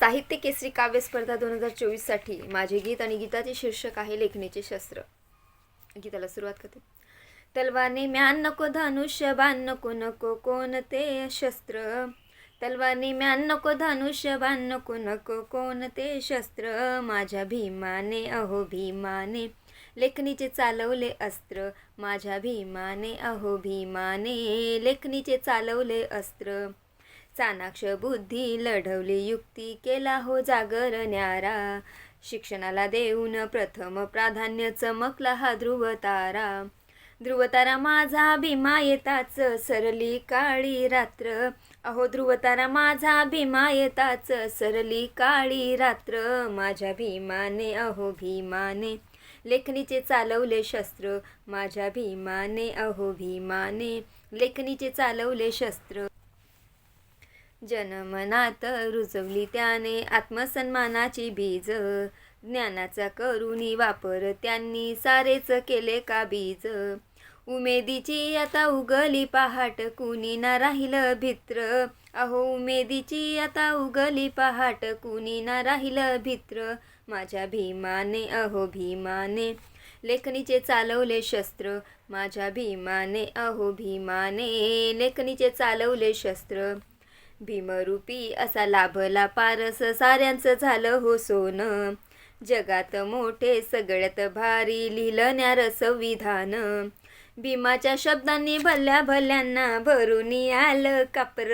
साहित्य केसरी काव्य स्पर्धा दोन हजार चोवीससाठी माझे गीत आणि गीताचे शीर्षक आहे लेखणीचे शस्त्र. गीताला सुरुवात करते. तलवारने म्यान नको धनुष्य बाण नको नको कोणते शस्त्र. तलवारने म्यान नको धनुष्य बाण नको नको कोणते शस्त्र. माझ्या भीमाने अहो भीमाने लेखणीचे चालवले अस्त्र. माझ्या भीमाने अहो भीमाने लेखणीचे चालवले अस्त्र. चाणाक्ष बुद्धी लढवली युक्ती केला हो जागर न्यारा. शिक्षणाला देऊन प्रथम प्राधान्य चमकला हा ध्रुव तारा. ध्रुवतारा माझा भीमा येताच सरली काळी रात्र. अहो ध्रुवतारा माझा भीमा येताच सरली काळी रात्र. माझ्या भीमाने अहो भीमाने लेखणीचे चालवले शस्त्र. माझ्या भीमाने अहो भीमाने लेखणीचे चालवले शस्त्र. जनमनात रुजवली त्याने आत्मसन्मानाची बीज. ज्ञानाचा करुणी वापर त्यांनी सारेच केले का बीज. उमेदीची आता उगली पहाट कुणी ना राहिलं भित्र. अहो उमेदीची आता उगली पहाट कुणी ना राहिलं भित्र. माझ्या भीमाने अहो भीमाने लेखणीचे चालवले शस्त्र. माझ्या भीमाने अहो भीमाने लेखणीचे चालवले शस्त्र. भीमरूपी असा लाभला पारस. साऱ्यांचं झालं हो सोनं. जगात मोठे सगळ्यात भारी लिहिलं न्यार संविधान भीमाच्या शब्दांनी भल्ल्या भल्यांना भरून आलं कापर.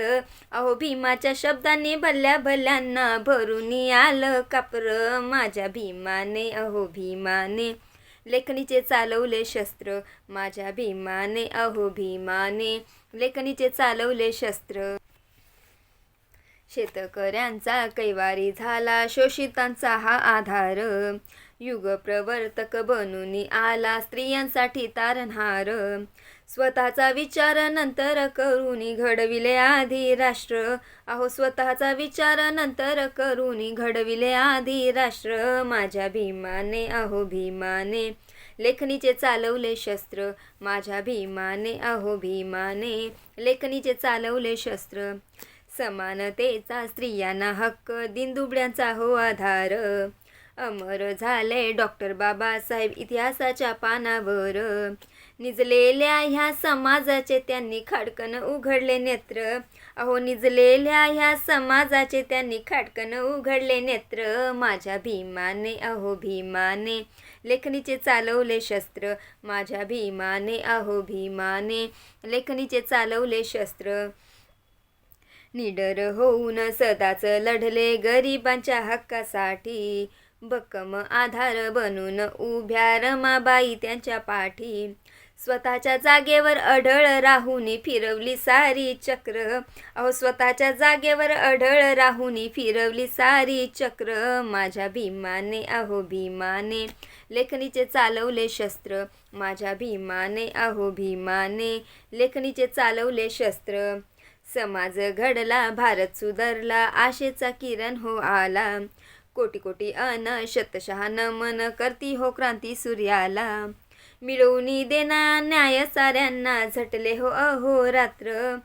अहो भीमाच्या शब्दांनी भल्ल्या भल्यांना भरून आलं कापर. माझ्या भीमाने अहो भीमाने लेखणीचे चालवले शस्त्र. माझ्या भीमाने अहो भीमाने लेखणीचे चालवले शस्त्र. शेतकऱ्यांचा कैवारी झाला शोषितांचा हा आधार. युगप्रवर्तक बनून आला स्त्रियांसाठी तारणहार स्वतःचा विचार नंतर करून घडविले आधी राष्ट्र. अहो स्वतःचा विचार नंतर करून घडविले आधी राष्ट्र. माझ्या भीमाने अहो भीमाने. लेखणीचे चालवले शस्त्र. माझ्या भीमाने अहो भीमाने. लेखणीचे चालवले शस्त्र. समानतेचा स्त्रियांना हक्क दिनदुबड्यांचा हो आधार. अमर झाले डॉक्टर बाबासाहेब इतिहासाच्या पानावर. निजलेल्या ह्या समाजाचे त्यांनी खाडकन उघडले नेत्र. अहो निजलेल्या ह्या समाजाचे त्यांनी खाडकन उघडले नेत्र. माझ्या भीमाने अहो भीमाने लेखणीचे चालवले शस्त्र. माझ्या भीमाने अहो भीमाने लेखणीचे चालवले शस्त्र. निडर होऊन सदाच लढले गरिबांच्या हक्कासाठी. बक्कम आधार बनून उभ्या रमाबाई त्यांच्या पाठी. स्वतःच्या जागेवर अढळ राहुनी फिरवली सारी चक्र. अहो स्वतःच्या जागेवर अढळ राहुनी फिरवली सारी चक्र. माझ्या भीमाने अहो भीमाने. लेखणीचे चालवले शस्त्र. माझ्या भीमाने अहो भीमाने. लेखणीचे चालवले शस्त्र. समाज घडला भारत सुधारला आशेचा किरण हो आला. कोटी कोटी अन शतशः नमन करती हो क्रांती सूर्याला. मिळवणी देना न्याय साऱ्यांना झटले हो अहो रात्र.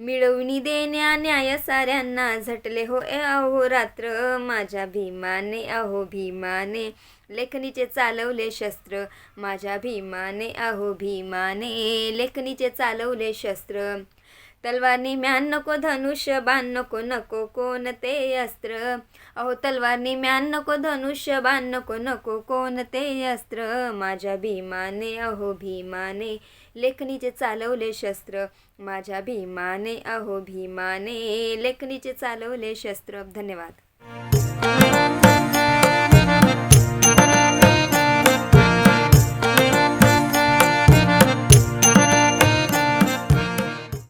मिळवणी देण्या न्याय साऱ्यांना झटले हो ए अहो रात्र. माझ्या भीमाने अहो भीमाने लेखणीचे चालवले शस्त्र. माझ्या भीमाने अहो भीमाने लेखणीचे चालवले शस्त्र. तलवारनी म्यान नको धनुष्य बाण नको नको कोणते अस्त्र? अहो तलवारनी म्यान नको धनुष्य बाण नको नको कोणते अस्त्र? माझ्या भीमाने अहो भीमाने लेखणीचे चालवले शस्त्र. माझ्या भीमाने अहो भीमाने लेखणीचे चालवले शस्त्र. धन्यवाद.